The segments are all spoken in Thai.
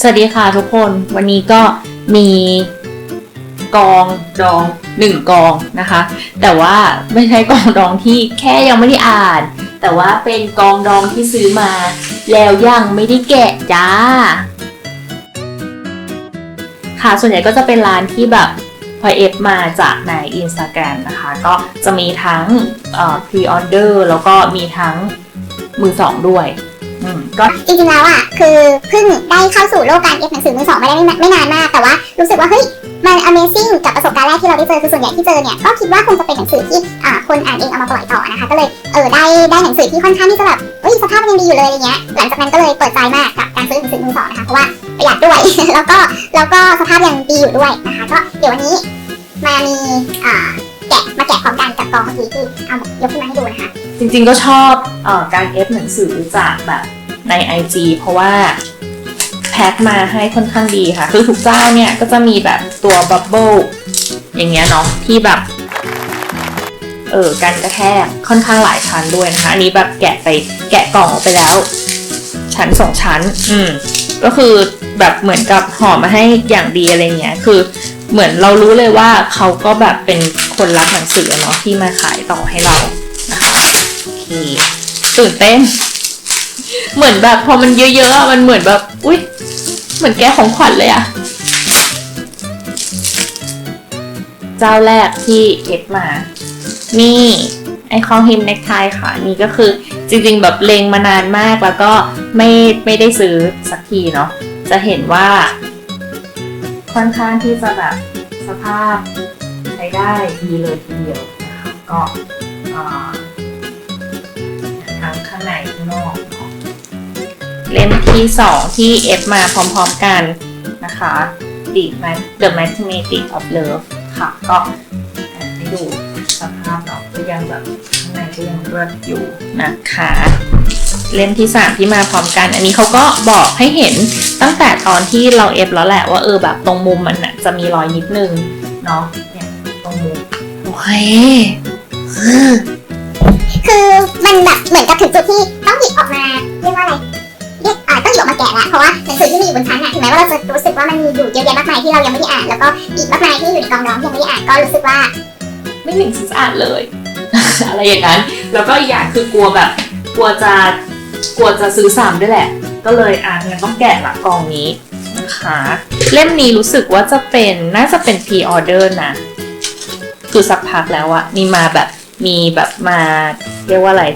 สวัสดีค่ะทุกคนวันนี้ก็มีกองดองหนึ่งกองนะคะ แต่ว่าไม่ใช่กองดองที่แค่ยังไม่ได้อ่าน แต่ว่าเป็นกองดองที่ซื้อมา แล้วยังไม่ได้แกะจ้า ค่ะส่วนใหญ่ก็จะเป็นร้านที่แบบพอเอฟมาจากใน Instagram นะคะ ก็จะมีทั้งเอ่อ pre order แล้วก็มีทั้งมือสองด้วย ก็จริงๆแล้วอะคือเพิ่งได้เข้าสู่โลกการเอฟหนังสือมือสองมาได้ไม่ไม่นานมากแต่ว่ารู้สึกว่าเฮ้ยมัน Amazing กับประสบการณ์แรกที่เราได้เจอคือส่วนใหญ่ที่เจอเนี่ยก็คิดว่าคงจะเป็นหนังสือที่อ่าคนอ่านเองเอามาปล่อยต่อนะคะก็เลยเออได้ได้หนังสือที่ค่อนข้างที่จะแบบเฮ้ยสภาพมันยังดีอยู่เลยอะไรเงี้ยหลังจากนั้นก็เลยเปิดใจมากกับการซื้อหนังสือมือสองนะคะเพราะว่าประหยัดด้วย แล้วก็แล้วก็สภาพยังดีอยู่ด้วยนะคะก็เดี๋ยววันนี้มามีอ่าแกะมาแกะพร้อมกันกับกองเมื่อกี้ที่เอายกขึ้นมาให้ดู ริงๆก็ชอบออการเอฟหนังสือจากแบบใน IG เพราะว่าแพ็คมาให้ค่อนข้างดีค่ะ คือทุกเจ้าเนี่ยก็จะมีแบบตัวบับเบิลอย่างเงี้ยเนาะที่แบบเออการกระแทกค่อนข้างหลายชั้นด้วยนะคะ อันนี้แบบแกะไปแกะกล่องออกไปแล้ว ชั้นสองชั้น อืมก็คือแบบเหมือนกับห่อมาให้อย่างดีอะไรเงี้ย คือเหมือนเรารู้เลยว่าเขาก็แบบเป็นคนรักหนังสือเนาะที่มาขายต่อให้เรา โอเคตื่นเต้น เหมือนแบบพอมันเยอะๆมันเหมือนแบบ อุ๊ย เหมือนแกะของขวัญเลยอะเจ้าแรกที่เอฟมา นี่ไอคอนฮิมเน็กไทค่ะ นี่ก็คือจริงๆแบบเลงมานานมากแล้วก็ไม่ไม่ได้ซื้อสักทีเนาะจะเห็นว่า ค่อนข้างที่จะแบบสภาพใช้ได้ดีเลยทีเดียวนะคะก็ เล่มที่สองที่เอฟมาพร้อมๆกันนะคะ The Ma- The Mathematics of Love ค่ะ ก็ให้ดูสภาพเนาะก็ยังแบบข้างในก็ยังเลือดอยู่นะคะ เล่มที่ 3 ที่มาพร้อมกัน อันนี้เขาก็บอกให้เห็นตั้งแต่ตอนที่เราเอฟแล้วแหละว่าเออแบบตรงมุมมันน่ะจะมีรอยนิดนึงเนาะเนี่ยตรงมุมโอเคคือมันแบบเหมือนกับถึงจุดที่ต้องหยิบออกมาเรียกว่าอะไร ต้องหยิบออกมาแกะแล้วเพราะว่าหนังสือที่มีอยู่บนชั้นน่ะถึงแม้ว่าเราจะรู้สึกว่ามันมีอยู่เยอะแยะมากมายที่เรายังไม่ได้อ่านแล้วก็อีกมากมายที่อยู่ในกองร้องยังไม่ได้อ่านก็รู้สึกว่า ไม่หนึ่งสะอาดเลย อะไรอย่างนั้น แล้วก็อีกอย่างคือกลัวแบบ กลัวจะกลัวจะซื้อซ้ำด้วยแหละ ก็เลยอ่านงั้นต้องแกะละกองนี้นะคะเล่มนี้รู้สึกว่าจะเป็นน่าจะเป็น pre order นะคือสักพักแล้วอะมีมาแบบมีแบบมาเรียกว่าอะไร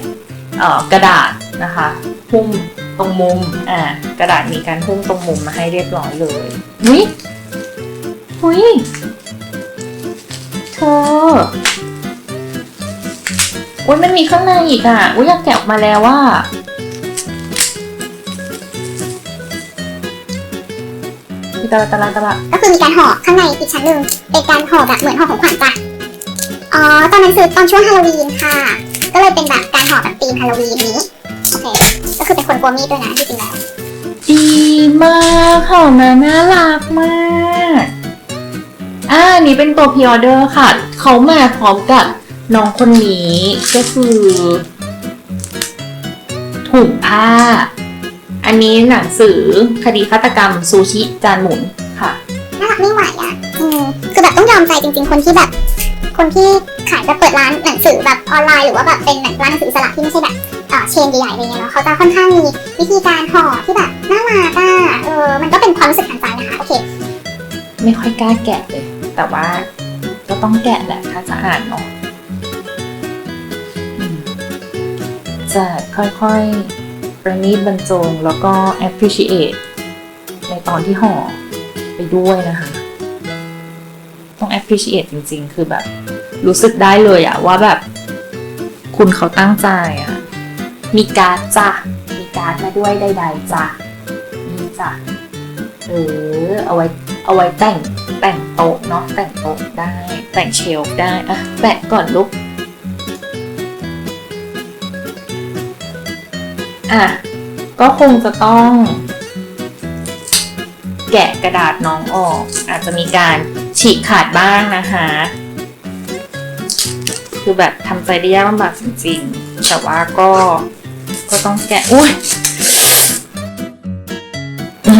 เอ่อกระดาษนะคะ หุ้ม ตรงมุม อ่ากระดาษมีการหุ้มตรงมุมมาให้เรียบร้อยเลยอุ้ยอุ้ยเธออุ้ยมันมีข้างในอีกอะอุ้ยอยากแกะออกมาแล้วว่าตะละตะละตะละก็คือมีการห่อข้างในอีกชั้นหนึ่งเป็นการห่อแบบเหมือนห่อของขวัญจ้ะอ๋อตอนนั้นซื้อตอนช่วงฮาโลวีนค่ะ ก็เลยเป็นแบบการห่อแบบธีมฮาโลวีนนี้ โอเค ก็คือเป็นคนกลัวมีดด้วยนะที่จริงแล้ว ดีมากของนะน่ารักมาก อ่าอันนี้เป็นตัวพ r ออเดอร์ค่ะ เขามาพร้อมกับน้องคนนี้ก็คือถุงผ้า อันนี้หนังสือคดีฆาตกรรมซูชิจานหมุนค่ะ น่ารักไม่ไหวอะอืมคือแบบต้องยอมใจจริง ๆ คนที่แบบ คนที่ขายแบบเปิดร้านหนังสือแบบออนไลน์หรือว่าแบบเป็นร้านหนังสืออิสระที่ไม่ใช่แบบ เชนใหญ่ๆอะไรเงี้ยเนาะเขาจะค่อนข้างมีวิธีการห่อที่แบบน่ารักอะเออมันก็เป็นความรู้สึกทางใจนะคะโอเค ไม่ค่อยกล้าแกะเลย แต่ว่าก็ต้องแกะแหละถ้าจะอ่านเนาะอืมจะค่อยๆ ประณีตบรรจงแล้วก็ appreciate ในตอนที่ห่อไปด้วยนะคะ ต้อง appreciate จริงๆ คือแบบ รู้สึกได้เลยอะว่าแบบ คุณเขาตั้งใจอะ มีการ์ดจ้ะ มีการ์ดมาด้วยใดๆจ้ะ นี่จ้ะ เออ เอาไว้ เอาไว้แต่ง แต่งโต๊ะเนาะ แต่งโต๊ะได้ แต่งเชลฟ์ได้อะแปะก่อนลูก อะ ก็คงจะต้อง แกะกระดาษน้องออก อาจจะมีการฉีกขาดบ้างนะคะ คือแบบทำใจได้ยากลำบากจริงๆ แต่ว่าก็ก็ต้องแกะอุ้ยอื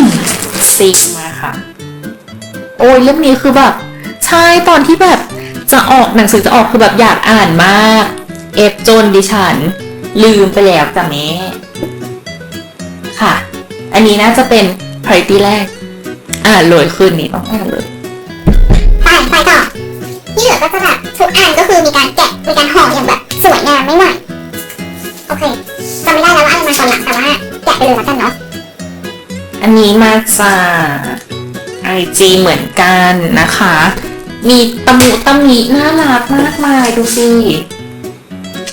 มซิงมาค่ะ โอ้ยเล่มนี้คือแบบ ใช่ตอนที่แบบจะออกหนังสือจะออกคือแบบอยากอ่านมาก เอฟจนดิฉัน ลืมไปแล้วจ้ะแม่ค่ะ อันนี้น่าจะเป็น priority แรก อ่านเลยคืนนี้ต้องอ่านเลย ก็จะแบบทุกอันก็คือมีการแกะมีการห่ออย่างแบบสวยงามไม่ไหวโอเคจำไม่ได้แล้วว่าอะไรมาก่อนหลังแต่ว่าแกะไปเลยแล้วกันเนาะอันนี้มาจากไอจีเหมือนกันนะคะ มีตะมุตะมิน่ารักมากมายดูสิ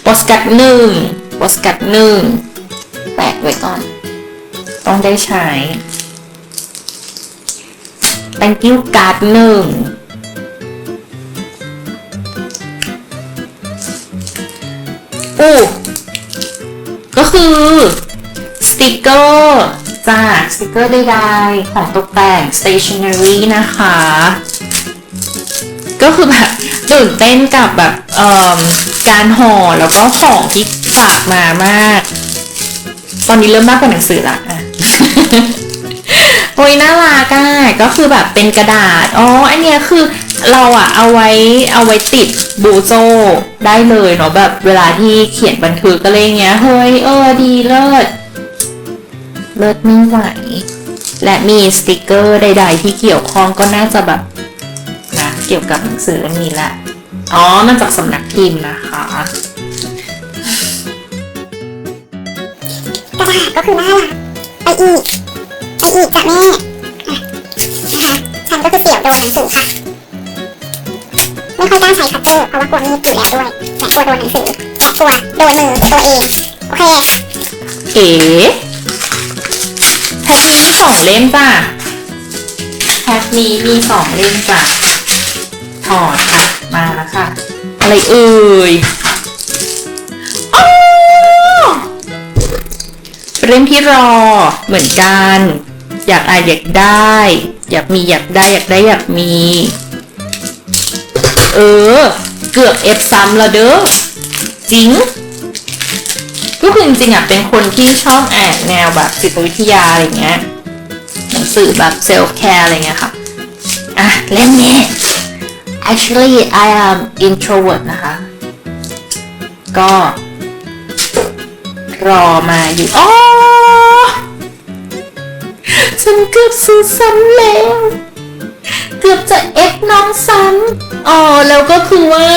โปสกัดหนึ่งโปสกัดหนึ่งแปะไว้ก่อน ต้องได้ใช้ thank you การ์ดหนึ่ง คือสติกเกอร์จากสติกเกอร์ใดๆของตกแต่ง stationery นะคะ ก็คือแบบตื่นเต้นกับแบบเอ่อการห่อแล้วก็ของที่ฝากมามาก ตอนนี้เริ่มมากกว่าหนังสือละอะโอ้ยน่ารักอะก็คือแบบเป็นกระดาษ อ๋อ อันเนี้ยคือ เราอะเอาไว้เอาไว้ติดบูโจได้เลยเนาะแบบเวลาที่เขียนบันทึกอะไรเงี้ยเฮ้ยเออดีเลิศเลิศไม่ไหวและมีสติกเกอร์ใด ๆ ที่เกี่ยวข้องก็น่าจะแบบนะเกี่ยวกับหนังสือเล่มนี้แหละอ๋อมันจากสำนักพิมพ์นะคะกระดาษก็คือน่ารักไปอีกไปอีกจ้ะแม่นะคะฉันก็คือเสี่ยวโดนหนังสือค่ะ ไม่ค่อยกล้าใช้คัตเตอร์เพราะว่ากลัวมีดอยู่แล้วด้วยและกลัวโดนหนังสือและกลัวโดนมือตัวเอง โอเคเอ๋แพ็คนี้มีสองเล่มจ้ะแพ็คนี้มีสองเล่มจ้ะถอดค่ะ มาแล้วค่ะ อะไรเอ่ยอ๋อเล่มที่รอเหมือนกัน อยากอ่านอยากได้ อยากมีอยากได้อยากได้อยากมี เออ เกือบเอฟซ้ำแล้วเด้อจริงก็คือจริงๆอะเป็นคนที่ชอบอ่านแนวแบบจิตวิทยาอะไรเงี้ยหนังสือแบบเซลฟ์แคร์อะไรเงี้ยค่ะอะเล่มนี้ actually I am introvert นะคะ ก็รอมาอยู่อ๋อฉันเกือบซื้อซ้ำแล้ว เกือบจะเอฟน้องซ้ำอ๋อแล้วก็คือว่า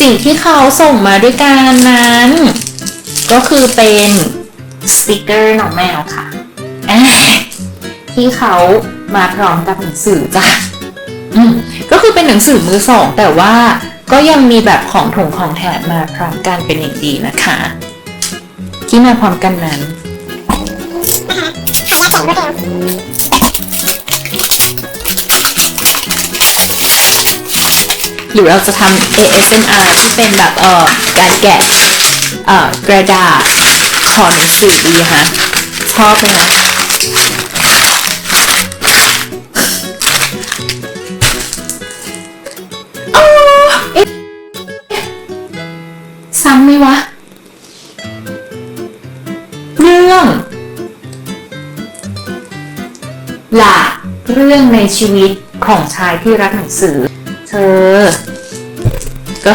สิ่งที่เขาส่งมาด้วยกันนั้น ก็คือเป็นสติกเกอร์น้องแมวค่ะ ที่เขามาพร้อมกับหนังสือจ้ะก็คือเป็นหนังสือมือสอง แต่ว่าก็ยังมีแบบของถุงของแถมมาพร้อมกันเป็นอย่างดีนะคะ ที่มาพร้อมกันนั้นขอแยกของรวดเร็ว รือเราจะทำ ASMR ที่เป็นแบบเอ่อการแกะเอ่อกระดาษขอหนังสือดีฮะชอบเลยนะอ๋อเอ๊ะซ้ำไหมวะ เรื่องหลากเรื่องในชีวิตของชายที่รักหนังสือ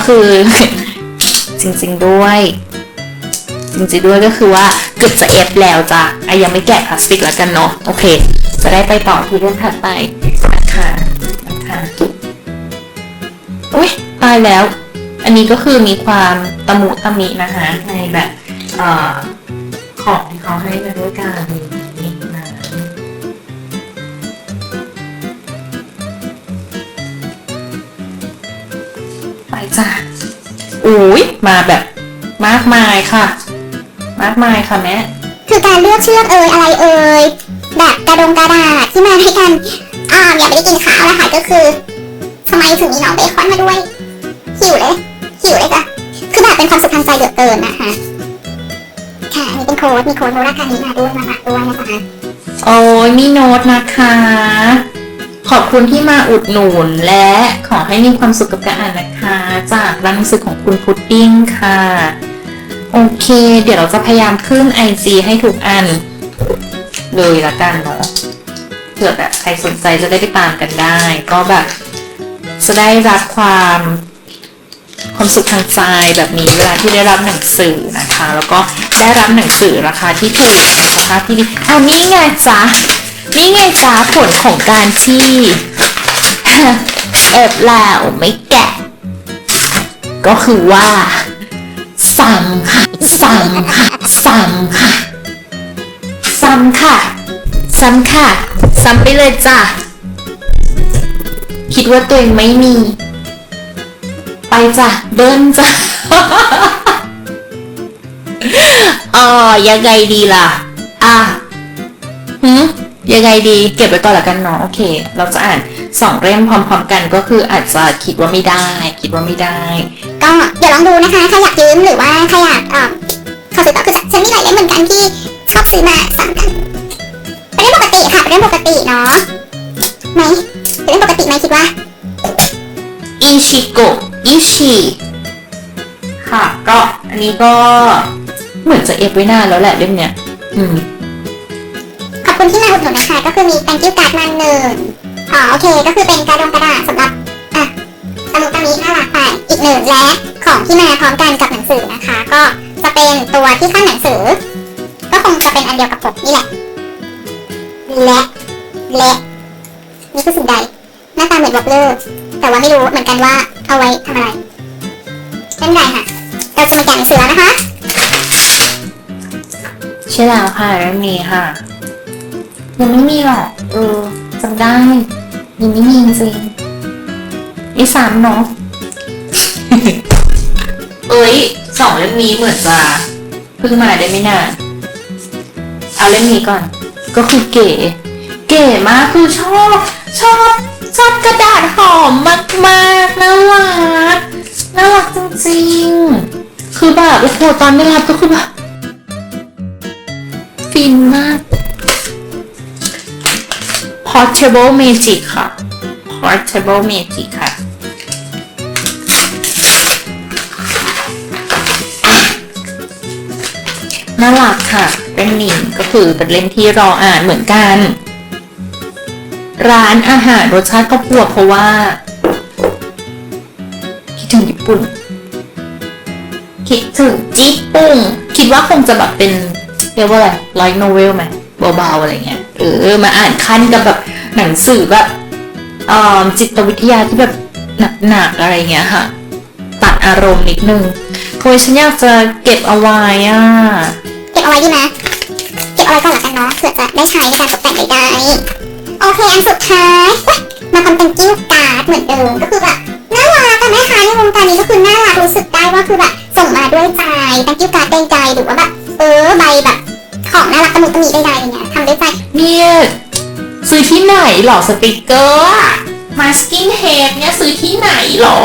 คือ จริงๆด้วย จริงๆด้วยก็คือว่าเกือบจะเอฟแล้วจ้ะไอะยังไม่แกะพลาสติกแล้วกันเนาะโอเค จะได้ไปต่อที่เรื่องถัดไปนะคะนะคะอุ้ยตายแล้ว อันนี้ก็คือมีความตะมุตะมินะคะในแบบเอ่อของที่เขาให้มาด้วยกัน จ้ะอุ้ยมาแบบมากมายค่ะ มากมายค่ะแม่คือการเลือกเชือกเอ่ยอะไรเอ่ยแบบกระดงกระดาษที่มาให้กันอ่าอย่าไม่ได้กินข้าวนะคะก็คือทำไมถึงมีน้องเบคอนมาด้วยหิวเลยหิวเลยจ้ะคือแบบเป็นความสุขทางใจเหลือเกินนะคะค่ะอันนี้เป็นโค้ดมีโค้ดโมราคานี้มาด้วยมาฝากด้วยนะคะโอ้ยมีโน้ตนะคะ ขอบคุณที่มาอุดหนุนและขอให้มีความสุขกับการอ่านนะคะ จากร้านหนังสือของคุณพุดดิ้งค่ะ โอเค เดี๋ยวเราจะพยายามขึ้น IG ให้ทุกอัน เลยละกันเนาะเผื่อแบบใครสนใจจะได้ไปตามกันได้ ก็แบบจะได้รับความความสุขทางใจแบบนี้เวลาที่ได้รับหนังสือนะคะ แล้วก็ได้รับหนังสือราคาที่ถูกนสภาพที่ดีเอานี่ไงจ๊ะ นี่ไงจ๊ะผลของการที่เอบแล้วไม่แกะ ก็คือว่าซ้ำค่ะซ้ำค่ะซ้ำค่ะซ้ำค่ะซ้ำค่ะซ้ำไปเลยจ้ะคิดว่าตัวเองไม่มี ไปจ้ะเดินจ้ะอ๋อยังไงดีล่ะ อะหืม ยังไงดีเก็บไว้ก่อนละกันเนาะโอเค เราจะอ่านสองเล่มพร้อมๆกันก็คืออาจจะคิดว่าไม่ได้ คิดว่าไม่ได้ ก็เดี๋ยวลองดูนะคะใครอยากยืมหรือว่าใครอยากเอ่อขอซื้อต่อคือฉันมีหลายเล่มเหมือนกันที่ชอบซื้อมาซ้ำกันเป็นเรื่องปกติค่ะเป็นเรื่องปกติเนาะไหมเป็นเรื่องปกติไหมคิดว่าอิชิโกะอิชิค่ะก็อันนี้ก็เหมือนจะเอฟไว้นานแล้วแหละเล่มเนี้ยอืมขอบ คุณที่มาอุดหนุนนะคะก็คือมี thank you card มาหนึ่งอ๋อโอเค ก็คือเป็นกระดงกระดาษสำหรับอะตะมุดตะมิน่ารักไปอีกหนึ่งและของที่มาพร้อมกันกับหนังสือนะคะ ก็จะเป็นตัวที่ข้าหนังสือ ก็คงจะเป็นอันเดียวกับปกนี่แหละและและนี่คือสิ่งใดหน้าตาเหมือนวอลเลอร์แต่ว่าไม่รู้เหมือนกันว่าเอาไว้ทำอะไรเป็นไรค่ะเราจะมาแกะหนังสือแล้วนะคะใช่แล้วค่ะเล่มนี้ค่ะ ยังไม่มีหรอกเออจำได้ยังไม่มีจริงๆนี่สามเนาะเอ้ยสองเล่มนี้เหมือนจะเพิ่งมาได้ไม่นานเอาเล่มนี้ก่อน ก็คือเก๋ เก๋มากคือชอบ ชอบชอบกระดาษหอมมากๆน่ารักน่ารักจริงๆ คือแบบโอ้โหตอนได้รับก็คือแบบฟินมาก Portable Magic ค่ะ Portable Magic ค่ะ น่ารักค่ะ เป็นหนิงก็คือเป็นเล่มที่รออ่านเหมือนกัน ร้านอาหารรสชาติก็ปวดเพราะว่าคิดถึงญี่ปุ่น คิดถึงญี่ปุ่น คิดว่าคงจะแบบเป็นเรียกว่าอะไรไลท์โนเวลไหมเบาๆอะไรเงี้ย เออมาอ่านขั้นกับแบบหนังสือแบบออจิตวิทยาที่แบบหนักๆอะไรเงี้ยค่ะ ตัดอารมณ์นิดนึงโคยฉันอยากจะเก็บเอาไว้อะเก็บเอาไว้ดีไหมเก็บเอาไว้ก่อนละกันเนาะเผื่อจะได้ใช้ในการตกแต่งใดๆโอเคอันสุดท้ายมาทำเป็นกิ้วการ์ดเหมือนเดิมก็คือแบบน่ารักอะแม่ค้าในวงการนี้ก็คือน่ารักรู้สึกได้ว่าคือแบบส่งมาด้วยใจเป็นกิ้วการ์ดใดๆหรือว่าแบบเออใบแบบของน่ารักตะมุตะมิใดๆอะไรเงี้ยทำด้วยใจ เนี่ย ซื้อที่ไหนหรอสติกเกอร์มาสกินเฮดเนี่ยซื้อที่ไหนหรอ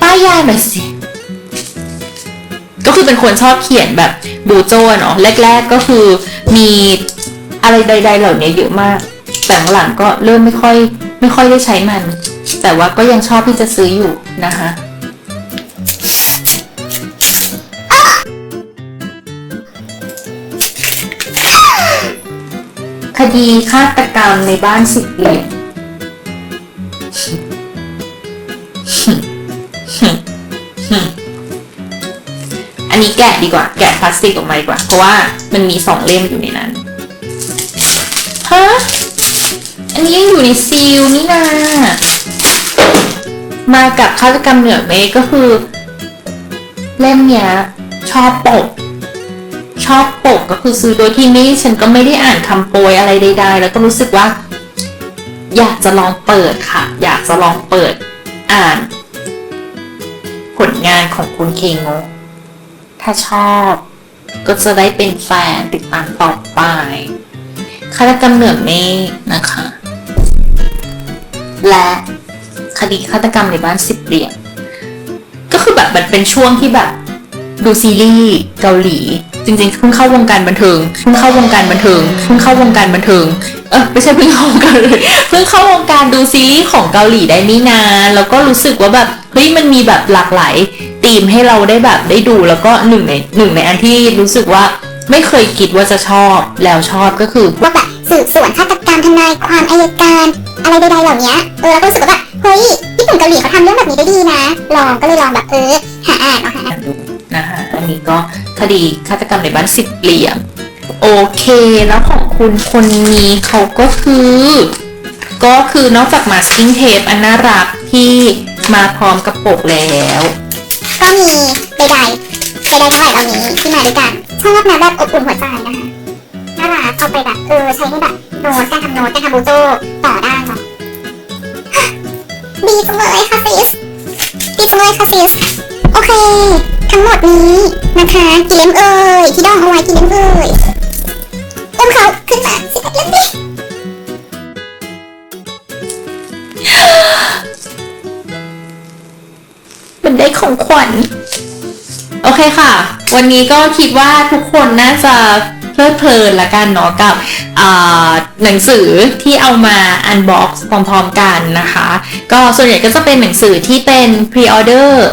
ป้ายยายหน่อยสิ ก็คือเป็นคนชอบเขียนแบบบูโจเนาะแรก ๆก็คือมีอะไรใด ๆ เหล่านี้เยอะมาก แต่หลังก็เริ่มไม่ค่อย ไม่ค่อยได้ใช้มัน แต่ว่าก็ยังชอบที่จะซื้ออยู่นะคะ ดีฆาตกรรมในบ้านสิบเหลี่ยมอันนี้แกะดีกว่า แกะพลาสติกออกมาดีกว่า เพราะว่ามันมีสองเล่มอยู่ในนั้นฮะอันนี้ยังอยู่ในซีลนี่นามากับฆาตกรรมเหนือเมฆก็คือ เล่มเนี้ยชอบปก ชอบปกก็คือซื้อโดยที่นี่ฉันก็ไม่ได้อ่านคำโปรยอะไรใดๆ แล้วก็รู้สึกว่า อยากจะลองเปิดค่ะ อยากจะลองเปิดอ่าน ผลงานของคุณเคงกถ้าชอบก็จะได้เป็นแฟนติดตามต่อไปฆาตกรรมเหนือเมฆนะคะ และคดีฆาตกรรมในบ้านสิบเหลี่ยมก็คือแบบมันเป็นช่วงที่แบบดูซีรีส์เกาหลี จริงๆเพิ่งเข้าวงการบันเทิงเพิ่งเข้าวงการบันเทิงเพิ่งเข้าวงการบันเทิงเออไม่ใช่เพิ่งเข้าวงการเลยเพิ่งเข้าวงการดูซีรีส์ของเกาหลีได้ไม่นานแล้วก็รู้สึกว่าแบบเฮ้ยมันมีแบบหลากหลายธีมให้เราได้แบบได้ดูแล้วก็หนึ่งในหนึ่งในอันที่รู้สึกว่าไม่เคยคิดว่าจะชอบแล้วชอบก็คือพวกแบบสืบสวนฆาตกรรมทนายความอายการ อะไรใดๆเหล่านี้เออแล้วก็รู้สึกว่าแบบเฮ้ยญี่ปุ่นเกาหลีเขาทำเรื่องแบบนี้ได้ดีนะ ลองก็เลยลองแบบเออหาอ่านเอาหาอ่า นะคะอันนี้ก็คดีฆาตกรรมในบ้านสิบเหลี่ยม โอเค แล้วของคุณคนนี้เขาก็คือ ก็คือนอกจากมาสกิ้งเทปอันน่ารักที่มาพร้อมกับปกแล้ว ก็มีใดๆใดๆทั้งหลายเหล่านี้ที่มาด้วยกันชอบนะแบบอบอุ่นหัวใจนะคะน่ารักเอาไปแบบเออใช้ในแบบโน้ตการทำโน้ตการทำบูโต้ต่อได้เนาะดีจังเลยค่ะซิสดีจังเลยค่ะซิสโอเค ทั้งหมดนี้นะคะกีเลมเอ่ยที่ดองเอาไว้กีเลมเอ่ยอุ้มเขาขึ้นมาสิเอ็ดเล่มดิมันได้ของขวัญโอเคค่ะ วันนี้ก็คิดว่าทุกคนน่าจะเพลิดเพลินละกันเนาะกับหนังสือที่เอามาอันบ็อกซ์พร้อมๆกันนะคะ ก็ส่วนใหญ่ก็จะเป็นหนังสือที่เป็นพรีออเดอร์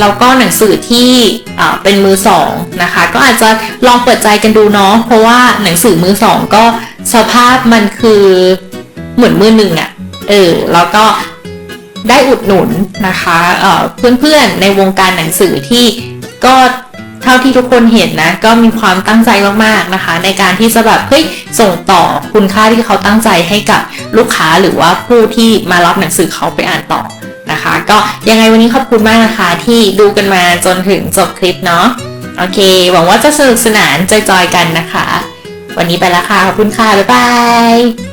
แล้วก็หนังสือที่เป็นมือสองนะคะ ก็อาจจะลองเปิดใจกันดูเนาะเพราะว่าหนังสือมือสองก็สภาพมันคือเหมือนมือหนึ่งอะเออแล้วก็ได้อุดหนุนนะคะเอ่อเพื่อนๆในวงการหนังสือที่ก็เท่าที่ทุกคนเห็นนะก็มีความตั้งใจมากๆนะคะ ในการที่จะแบบเฮ้ยส่งต่อคุณค่าที่เขาตั้งใจให้กับลูกค้าหรือว่าผู้ที่มารับหนังสือเขาไปอ่านต่อ นะคะ ก็ยังไงวันนี้ขอบคุณมากนะคะ ที่ดูกันมาจนถึงจบคลิปเนาะโอเค หวังว่าจะสนุกสนานจอยๆกันนะคะ วันนี้ไปแล้วค่ะขอบคุณค่ะบ๊ายบาย